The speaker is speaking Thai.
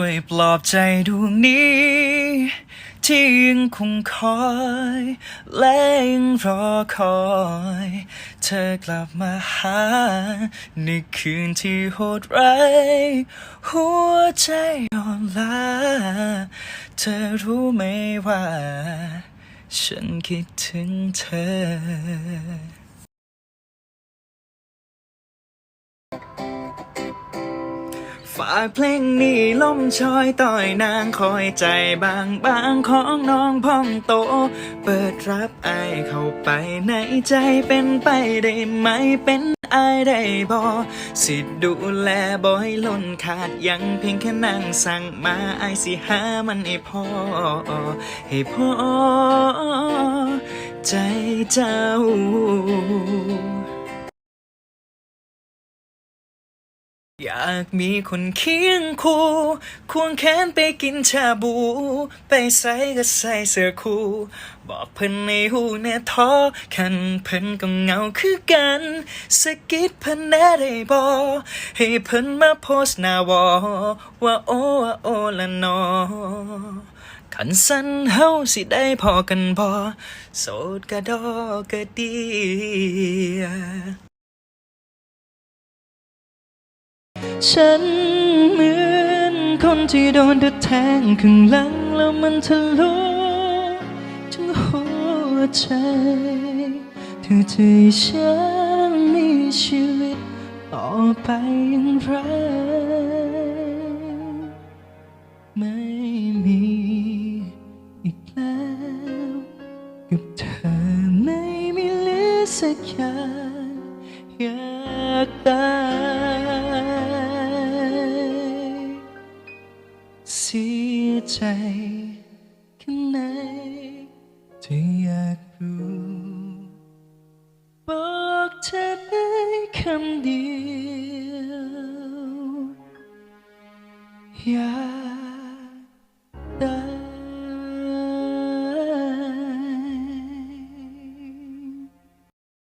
ช่วยปลอบใจดวงนี้ ที่ยังคงคอย และยังรอคอย เธอกลับมาหา ในคืนที่โหดร้ายหัวใจอ่อนล้า เธอรู้ไหมว่า ฉันคิดถึงเธอ ฝากเพลงนี้ล่มชอยต่อยนางคอยใจบางบางของน้องพ่องโต เปิดรับไอเข้าไปในใจเป็นไปได้ไหมเป็นไอายได้บอสิดูแลบอยล้นขาดยังเพียงแค่นั่งสั่งมาไอสิหามันให้พอให้พอใจเจ้า อยากมีคนเคียงคู่ ควงแขนไปกินชาบู ไปใส่ก็ใส่เสื้อคู่ บอกเพิ่นในหูแน่ท้อคันเพิ่นก็เหงาคือกัน สกิดเพิ่นแน่ได้บอให้เพิ่นมาโพสหน้าวอ ว่าโอ้ว่าโอ้ละนอขันสั้นเฮาสิได้พอกันบอโสดกะดอกะเดีย ฉันเหมือนคนที่โดนเธอแทงข้างหลังแล้วมันทะลุถึงหัวใจเธอจะให้ฉันมีชีวิตต่อไปอย่างไรไม่มีอีกแล้วกับเธอไม่มีเหลือสักอย่างอยากตาย ใจแค่ไหนที่อยากรู้บอกเธอได้คำเดียวอยาก